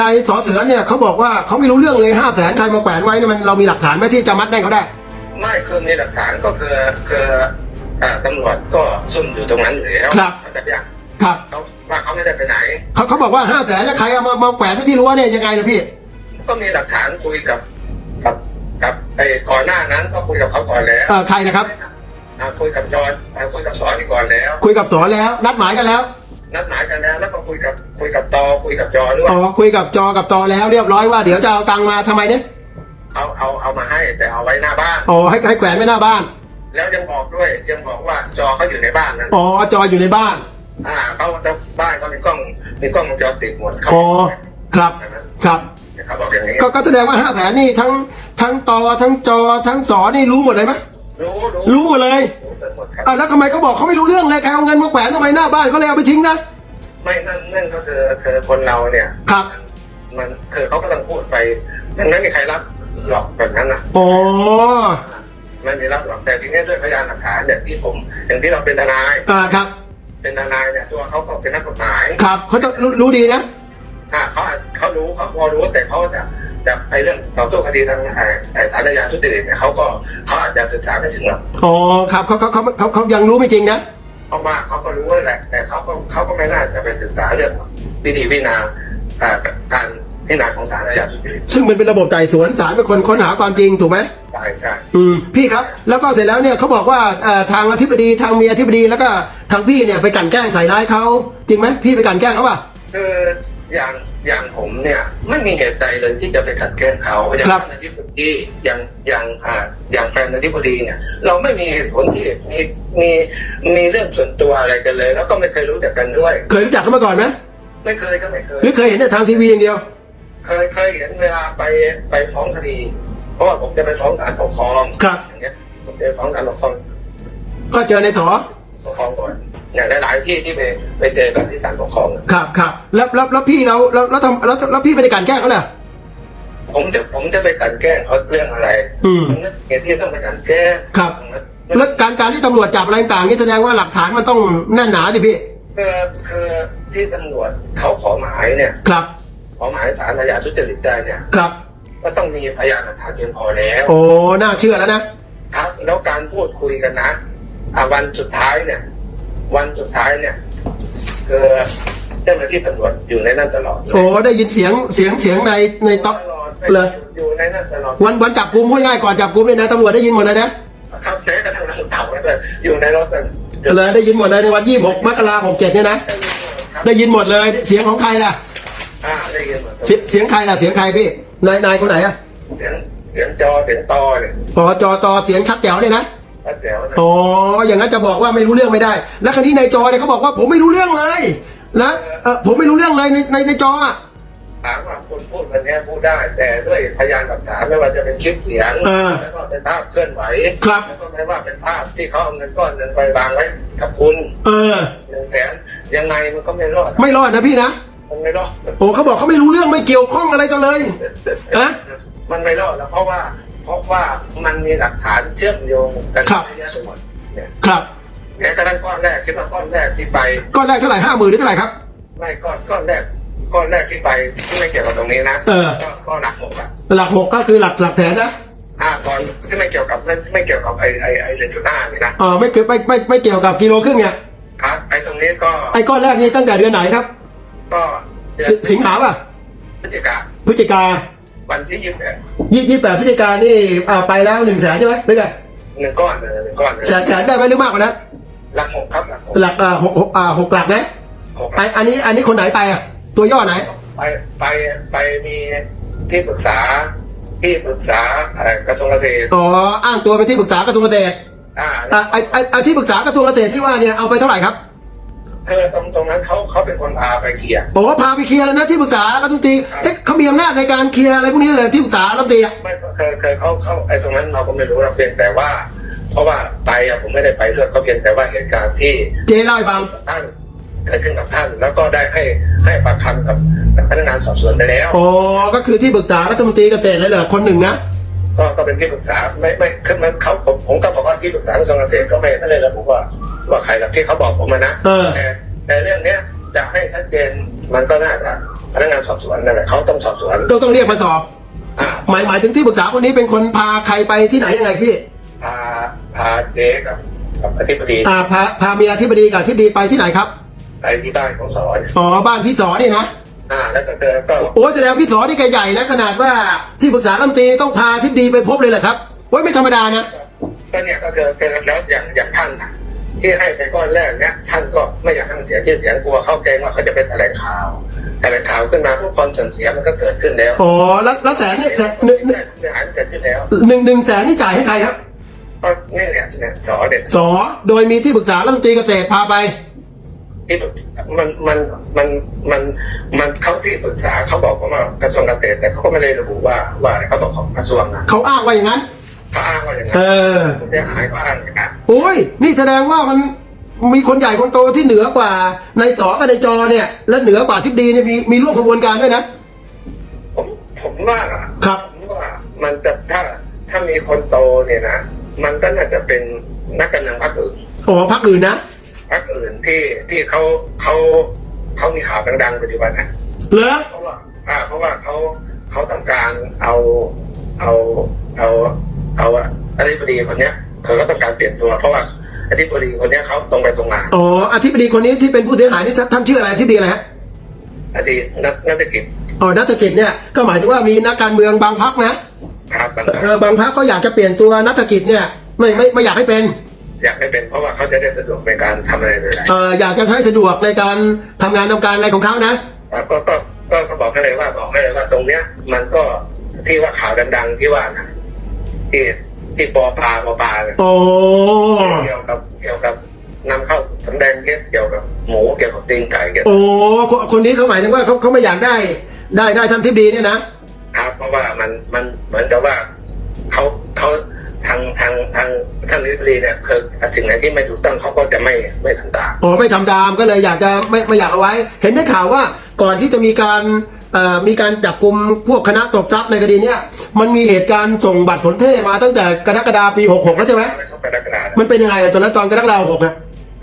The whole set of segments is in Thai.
นายสอเสือเนี่ยเขาบอกว่าเขาไม่รู้เรื่องเลยห้าแสนใครมาแขวนไว้เนี่ยมันเรามีหลักฐานไหมที่จะมัดได้เขาได้ ไม่คือมีหลักฐานก็คือคืออ่าตำรวจก็ซุ่มอยู่ตรงนั้นอยู่แล้วครับแต่ยังครับเขาว่าเขาไม่ได้ไปไหนเขาเขาบอกว่าห้าแสนแล้วใครเอามามาแขวนไว้ที่รั้วเนี่ยยังไงล่ะพี่ ก็มีหลักฐานคุยกับกับกับไอ้ก่อนหน้านั้นก็คุยกับเขาก่อนแล้วเออใครนะครับอ่าคุยกับจอนอ่าคุยกับสอนก่อนแล้ว คุยกับสอนแล้วนัดหมายกันแล้ว นัดหมายกันแล้วแล้วก็คุยกับคุยกับตอคุยกับจอด้วยอ๋อคุยกับจอกับตอแล้วเรียบร้อยว่าเดี๋ยวจะเอาตังค์มาทำไมเนี่ยเอาเอาเอามาให้แต่เอาไว้หน้าบ้าน อ๋อให้ให้แขวนไว้หน้าบ้านแล้วยังบอกด้วยยังบอกว่าจอเขาอยู่ในบ้านนั้นอ๋อจออยู่ในบ้าน อ่าเขาแต่บ้านเขามีกล้องมีกล้องวงจรปิดหมดเขาอ๋อครับครับเขาบอกอย่างนี้ก็ก็แสดงว่าห้าแสนนี่ทั้งทั้งตอทั้งจอทั้งสอนี่รู้หมดเลยไหมรู้รู้รู้หมดเลย รู้ไปหมดครับ อะแล้วทำไมเขาบอกเขาไม่รู้เรื่องเลยใครเอาเงินมาแขวนทำไมหน้าบ้านเขาเลยเอาไปทิ้งนะไม่นั่นนั่นก็คือคือคนเราเนี่ยครับมันคือเขาก็ต้องพูดไปมันไม่มีใครรับหรอกแบบนั้นอะอ๋อไม่มีรับหรอกแต่ทีนี้ด้วยพยานหลักฐานเนี่ยที่ผมอย่างที่เราเป็นทนาย อ่าครับ เป็นทนายเนี่ยตัวเขาก็เป็นนักกฎหมายครับเขาต้องรู้รู้ดีนะ อ่าเขาอาจเขารู้เขาพอรู้แต่เขาจะ จะไปเรื่องต่อสู้คดีทางไอ้ไอ้สารอาญาทุจริตเนี่ยเขาก็เขาอาจจะศึกษาไม่ถึงหรอกอ๋อครับเขาเขาเขาเขาเขายังรู้ไม่จริงนะเพราะว่าเขาก็รู้นั่นแหละ แต่เขาก็เขาก็ไม่น่าจะไปศึกษาเรื่องวิธีพิจารณาอ่าการพิจารณาของสารอาญาทุจริตซึ่งมันเป็นระบบไต่สวนศาลเป็นคนค้นหาความจริงถูกไหมใช่ใช่อืมพี่ครับ แล้วก็เสร็จแล้วเนี่ยเขาบอกว่าเอ่อทางอธิบดีทางเมียอธิบดีแล้วก็ทางพี่เนี่ยไปกลั่นแกล้งใส่ร้ายเขาจริงไหมพี่ไปกลั่นแกล้งเขาป่ะคืออย่าง อย่างผมเนี่ยไม่มีเหตุใดเลยที่จะไปขัดแย้งเขาอย่างครับท่านอธิบดีอย่างอย่างอ่าอย่างแฟนอธิบดีเนี่ย เราไม่มีเหตุผลที่มีมีมีเรื่องส่วนตัวอะไรกันเลย แล้วก็ไม่เคยรู้จักกันด้วย เคยรู้จักเขามาก่อนไหมไม่เคยก็ไม่เคยหรือเคยเห็นแต่ทางทีวีอย่างเดียว เคยเคยเห็นเวลาไปไปฟ้องคดี เพราะว่าผมจะไปฟ้องศาลปกครองครับอย่างเงี้ยผมจะไปฟ้องศาลปกครองก็เจอในสอปกคร องก่อนอย่างหลายๆที่ที่ไปไปเจอกันที่ศาลปกครองครับครับแล้วแล้วแล้วพี่เราแล้วแล้วทำแล้วแล้วพี่ไปกลั่นแกล้งเขาเลยผมจะผมจะไปกลันแกล้งเขาเรื่องอะไรอืมมันไม่เหตุที่ต้องไปกลันแกล้งครับแล้วการการที่ตำรวจจับอะไรต่างๆนี่แสดงว่าหลักฐานมันต้องแน่นหนาดิพี่คือคือที่ตำรวจเขาขอหมายเนี่ย ครับ ขอหมายสารอาญาทุจริตได้เนี่ย ครับ ก็ต้องมีพยานหลักฐานเพียงพอแล้ว โอ้ น่าเชื่อแล้วนะ ครับ แล้วการพูดคุยกันนะอะวันสุดท้ายเนี่ย วันสุดท้ายเนี่ยคือเจ้าหน้าที่ตำรวจอยู่ในนั้นตลอดโอ้ได้ยินเสียงเสียงเสียงในในโต๊ะตลอดเลยอยู่ในนั้นตลอดวันวันจับกุมพูดง่ายก่อนจับกุมเนี่ยนะตำรวจได้ยินหมดเลยนะครับแม้กระทั่งเราเต่าเลยอยู่ในรถกันเลยได้ยินหมดเลยในวันยี่หกมกราหกเจ็ดเนี่ยนะครับได้ยินหมดเลย เสียงของใครล่ะอ่าได้ยินหมดเสียงเสียงใครล่ะเสียงใครพี่นายนายคนไหนอะเสียงเสียงจอเสียงตอเนี่ยอ๋อจอตอเสียงชัดแจ๋วเลยนะ ชัดแจ๋วนะอ๋ออย่างนั้นจะบอกว่าไม่รู้เรื่องไม่ได้ แล้วคราวนี้ในจอเนี่ยเขาบอกว่าผมไม่รู้เรื่องเลยนะเออผมไม่รู้เรื่องเลยในในในจออะถามว่าคนพูดวันเนี้ยพูดได้ แต่ด้วยพยานหลักฐานไม่ว่าจะเป็นคลิปเสียงเออ แล้วก็เป็นภาพเคลื่อนไหวครับ แล้วก็ไม่ว่าเป็นภาพที่เขาเอาเงินก้อนหนึ่งไปวางไว้กับคุณเออ หนึ่งแสนยังไงมันก็ไม่รอดไม่รอดนะพี่นะมันไม่รอด โอ้เขาบอกเขาไม่รู้เรื่องไม่เกี่ยวข้องอะไรกันเลยอะมันไม่รอดแล้วเพราะว่า เพราะว่ามันมีหลักฐานเชื่อมโยงกันครับเยอะไปหมดเนี่ยครับแม้กระทั่งก้อนแรกคิดว่าก้อนแรกที่ไป ก้อนแรกเท่าไหร่ห้าหมื่นหรือเท่าไหร่ครับ ไม่ก้อนก้อนแรกก้อนแรกที่ไปที่ไม่เกี่ยวกับตรงนี้นะเออ ก็ก็หลักหกอะหลักหกก็คือหลักหลักแสนนะอ่าก่อนที่ไม่เกี่ยวกับไม่ไม่เกี่ยวกับไอ้ไอ้ไอ้เรื่องจุดหน้านี่นะเออไม่เกี่ยวไม่ไม่ไม่เกี่ยวกับกิโลครึ่งเนี่ยครับไอ้ตรงนี้ก็ไอ้ก้อนแรกนี่ตั้งแต่เดือนไหนครับ ก็เดือนสิสิงหาป่ะพฤศจิกาพฤศจิกา วันที่ยี่สิบแปดยี่ยี่แปดพฤศจิกานี่อ่าไปแล้วหนึ่งแสนใช่ไหมหรือไงหนึ่งก้อนเลยหนึ่งก้อนเลยแสนแสนได้ไหมหรือมากกว่านั้นหลักหกครับหลักหกหลักอ่าหกหกอ่าหกหลักนะหกหไอลักอันนี้อันนี้คนไหนไปอะตัวย่อไหน ไปไปไปมีที่ปรึกษาที่ปรึกษาเอ่อกระทรวงเกษตรอ๋ออ้างตัวเป็นที่ปรึกษากระทรวงเกษตรอ่าอ่าไอไอไอที่ปรึกษากระทรวงเกษตรที่ว่าเนี่ยเอาไปเท่าไหร่ครับ คือตรงตรงนั้นเขาเขาเป็นคนพาไปเคลียร์บอกว่าพาไปเคลียร์แล้วนะที่ปรึกษารัฐมนตรีเอ๊ะเขามีอำนาจในการเคลียร์อะไรพวกนี้เลยที่ปรึกษารัฐมนตรีอะไม่เคยเคยเขาเขาไอ้ตรงนั้นเราก็ไม่รู้เราเพียงแต่ว่า เพราะว่าไปอะผมไม่ได้ไปเลือกก็เพียงแต่ว่าเหตุการณ์ที่เจ๊เล่าให้ฟังท่านเกิดขึ้นกับท่าน แล้วก็ได้ให้ให้ปากคำกับกับพนักงานสอบสวนไปแล้ว อ๋อก็คือที่ปรึกษารัฐมนตรีเกษตรเลยเหรอคนหนึ่งนะ ก็ก็เป็นที่ปรึกษาไม่ไม่คือมันเขาผมผมก็บอกว่าที่ปรึกษากระทรวงเกษตรก็ไม่ไม่ได้ระบุว่า ว่าใครหรอกที่เขาบอกผมมานะเออ แต่แต่เรื่องเนี้ยจะให้ชัดเจนมันก็น่าจะพนักงานสอบสวนนั่นแหละเขาต้องสอบสวนต้องต้องเรียกมาสอบ อ่าหมายหมายถึงที่ปรึกษาคนนี้เป็นคนพาใครไปที่ไหนยังไงพี่พาพาเจ๊กับกับอธิบดีอ่าพาพาเมียอธิบดีกับอธิบดีไปที่ไหนครับ ไปที่บ้านของสอนอ๋อบ้านพี่สอนี่นะ อ่าแล้วก็เธอก็โอ้แสดงพี่สอนี่แกใหญ่นะขนาดว่าที่ปรึกษาลำตรีต้องพาอธิบดีไปพบเลยเหรอครับโอ้ยไม่ธรรมดานะก็เนี่ยก็คือคือแล้วอย่างอย่างท่านน่ะที่ให้ไปก้อนแรกเนี่ยท่านก็ไม่อยากให้มันเสียชื่อเสียงกลัวเข้าเกรงว่าเขาจะไปแถลงข่าวแถลงข่าวขึ้นมาพวกความเสื่อมเสียมันก็เกิดขึ้นแล้วอ๋อแล้วแล้วแสนเนี่ยแสนหนึ่งหนึ่งเสียหายมันเกิดขึ้นแล้วหนึ่งหนึ่งแสนนี่จ่ายให้ใครครับก็นี่เนี่ยเนี่ยสอเด็ดสอโดยมีที่ปรึกษารัฐมนตรีเกษตรพาไป ที่ปรึกษามันมันมันมันมันเขาที่ปรึกษาเขาบอกว่ากระทรวงเกษตร แต่เขาก็ไม่ได้ระบุว่าว่าอะไรเขาบอกของกระทรวงนะเขาอ้างว่าอย่างนั้นเขาอ้างว่าอย่างนั้เอนอผู้เสียหายก็อ้างอย่างนั้นโอ้ยนี่แสดงว่ามันมีคนใหญ่คนโตที่เหนือกว่าในสอกับในจอเนี่ย และเหนือกว่าทิบดีเนี่ยมีมีร่วมขบวนการด้วยนะ ผมผมว่าครับผมว่ามันจะถ้าถ้ามีคนโตเนี่ยนะมันก็น่าจะเป็นนักการเมืองพรรคอื่นอ๋อพักอื่นนะ พรรคอื่นที่ที่เขาเขาเขามีข่าวดังๆปัจจุบันนะเหรอเพราะว่าอ่าเพราะว่าเขาเขาต้องการเอาเอาเอาเอาอธิบดีคนเนี้ยเขาก็ต้องการเปลี่ยนตัว เพราะว่าอธิบดีคนเนี้ยเขาตรงไปตรงมาอ๋ออธิบดีคนนี้ที่เป็นผู้เสียหายนี่ท่านท่านชื่ออะไรอธิบดีอะไรฮะอธินักนักกิจอ๋อนักกิจเนี่ยก็หมายถึงว่ามีนักการเมืองบางพักนะครับบางเออบางพักก็อยากจะเปลี่ยนตัวนักกิจเนี่ยไม่ไม่ไม่อยากให้เป็น อยากให้เป็นเพราะว่าเขาจะได้สะดวกในการทำอะไรหลายๆ เอออยากจะใช้สะดวกในการทำงานทำการอะไรของเขานะ ครับก็ก็ก็ก็บอกให้เลยว่าบอกให้เลยว่าตรงเนี้ย มันก็ที่ว่าข่าวดัง ๆ ที่ว่านะที่ที่ปอปลาปอปลาเนี่ยโอ้เกี่ยวกับเกี่ยวกับนำเข้าสำแดงเท็จเกี่ยวกับหมูเกี่ยวกับตีนไก่เกี่ยวกับโอ้คนคนนี้เขาหมายถึงว่าเขาเขาไม่อยากได้ ได้ได้ท่านทิบดีเนี่ยนะครับ เพราะว่ามันมันเหมือนกับว่าเขาเขา ทางทางทางท่านนิติเนี่ยคือสิ่งไหนที่ไม่ถูกต้องเขาก็จะไม่ไม่ทำตามอ๋อไม่ทำตามก็เลยอยากจะไม่ไม่อยากเอาไว้ เห็นได้ข่าวว่าก่อนที่จะมีการเอ่อมีการจับกลุ่มพวกคณะตบทรัพย์ในคดีเนี้ยมันมีเหตุการณ์ส่งบัตรสนเทศมาตั้งแต่กรกฎาปี 66 แล้วใช่ไหมเขากรกฎาคมมันเป็นยังไงอะตอนนั้นตอนกรกฎาคม66นะ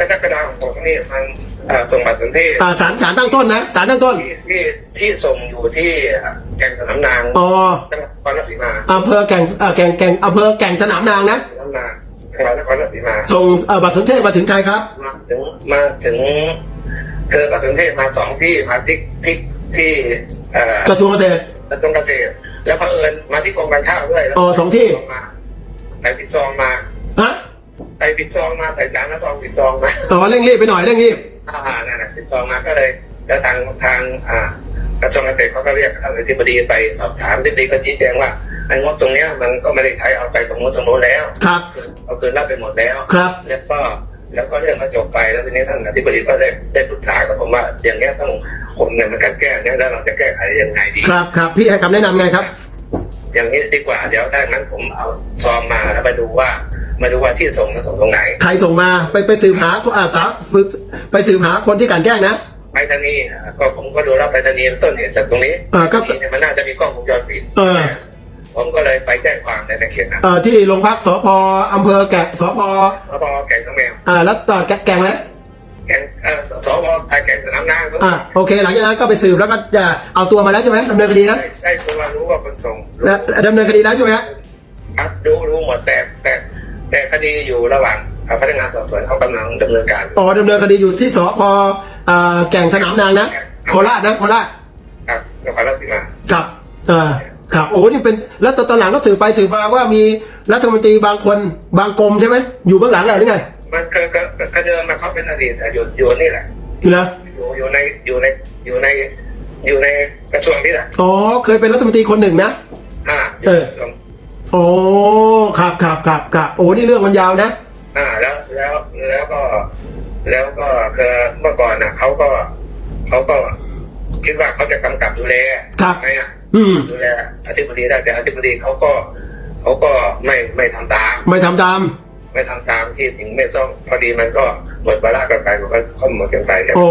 กรกฎาคมของนี่มันเอ่อส่งบัตรสนเทศอ่าศาลศาลตั้งต้นนะศาลตั้งต้นที่ที่ที่ส่งอยู่ที่แก่งสนามนางอ๋อจังหวัดนครราชสีมาอำเภอแก่งเอ่อแก่งแก่งอำเภอแก่งสนามนางนะสนามนางจังหวัดนครราชสีมาส่งเอ่อบัตรสนเทศมาถึงใครครับมาถึงมาถึงเกิดบัตรสนเทศมาสองที่มาที่ที่ที่เอ่อกระทรวงเกษตรกระทรวงเกษตร แล้วพอเผอิญมาที่กรมการข้าวด้วยแล้วอ๋อสองที่มาใส่ปิดซองมาฮะ ใส่ปิดซองมาใส่จานแล้วซองปิดซองมาต่อเร่งรีบไปหน่อยเร่งรีบอ่านั่นแหละปิดซองมาก็เลยแล้วทางทางอ่ากระทรวงเกษตรเขาก็เรียกท่านอธิบดีไปสอบถามอธิบดีก็ชี้แจงว่าไอ้งบตรงเนี้ยมันก็ไม่ได้ใช้เอาไปตรงโน้นตรงโน้นแล้วครับคือเอาคืนรับไปหมดแล้วครับแล้วก็แล้วก็เรื่องก็จบไปแล้วทีนี้ท่านอธิบดีก็ได้ได้ปรึกษากับผมว่าอย่างเงี้ยต้องคนเนี่ยมันการแก้เนี่ยแล้วเราจะแก้ไขยังไงดีครับครับพี่ให้คำแนะนำไงครับ อย่างนี้ดีกว่าเดี๋ยวถ้างั้นผมเอาซองมาแล้วมาดูว่า มาดูว่าที่ส่งมาส่งตรงไหน ใครส่งมาไปไปสืบหาอาสาฝึกไปสืบหาคนที่กลันแกล้งนะ ไปทางนี้ก็ผมก็ดูแล้วไปทางนี้ต้นเหตุจากตรงนี้อ่าก็นี่เนี่ยมันน่าจะมีกล้องวงจรปิดเออ ผมก็เลยไปแจ้งความในตะเขียนนะเอ่อที่โรงพักสพอำเภอแกะสพสพแก่งทั้งแมวอ่าแล้วต่อแกะแกงแล้วแก่งเอ่อสพแก่งสนามนางอ่าโอเค หลังจากนั้นก็ไปสืบแล้วก็จะเอาตัวมาแล้วใช่ไหมดำเนินคดีนะได้ได้ตัวรู้ว่าคนส่งและดำเนินคดีแล้วใช่ไหมฮะ ครับรู้รู้หมดแต่แต่ แต่คดีอยู่ระหว่างพนักงานสอบสวนเขากำลังดำเนินการอ๋อดำเนินคดีอยู่ที่สพอ่าแก่งสนามนางนะโคราชนะโคราชครับนครราชสีมาครับเออครับโอ้นี่เป็นแล้วตอนหลังก็สืบไปสืบมาว่ามีรัฐมนตรีบางคนบางกรมใช่ไหมอยู่เบื้องหลังอะไรหรือไงมันเคยเคยเคยเดิมมาเขาเป็นอดีตแต่อยู่อยู่นี่แหละเหรออยู่อยู่ในอยู่ในอยู่ในอยู่ในกระทรวงนี่แหละอ๋อเคยเป็นรัฐมนตรีคนหนึ่งนะอ่าเออกระทรวง โอ้ครับครับครับครับโอ้นี่เรื่องมันยาวนะอ่าแล้วแล้วแล้วก็ แล้วก็คือเมื่อก่อนนะเขาก็เขาก็คิดว่าเขาจะกำกับดูแลครับไหมอะอืมดูแลอธิบดีได้แต่อธิบดีเขาก็เขาก็ไม่ไม่ทำตาม ไม่ทำตาม ไม่ทำตามที่สิ่งไม่ต้องพอดีมันก็หมดเวลากันไปมันก็ก็หมดกันไปแล้วโอ้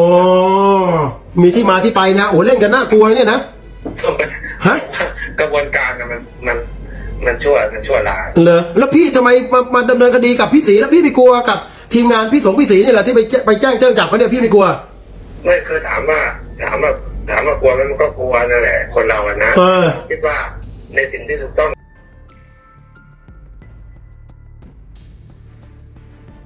มีที่มาที่ไปนะโอ้เล่นกันน่ากลัวเนี่ยนะฮะกระบวนการนะมันมัน มันชั่วมันชั่วร้ายเหรอแล้วพี่ทำไมมามาดำเนินคดีกับพี่ศรีแล้วพี่ไม่กลัวกับ ทีมงานพี่สงพี่ศรีนี่แหละที่ไปแจ้ไปแจ้งเจ้าจับเขาเนี่ยพี่ไม่กลัว ไม่คือถามว่าถามว่าถามว่ากลัวไหมมันก็กลัวนั่นแหละ คนเราอะนะเออ คิดว่าในสิ่งที่ถูกต้อง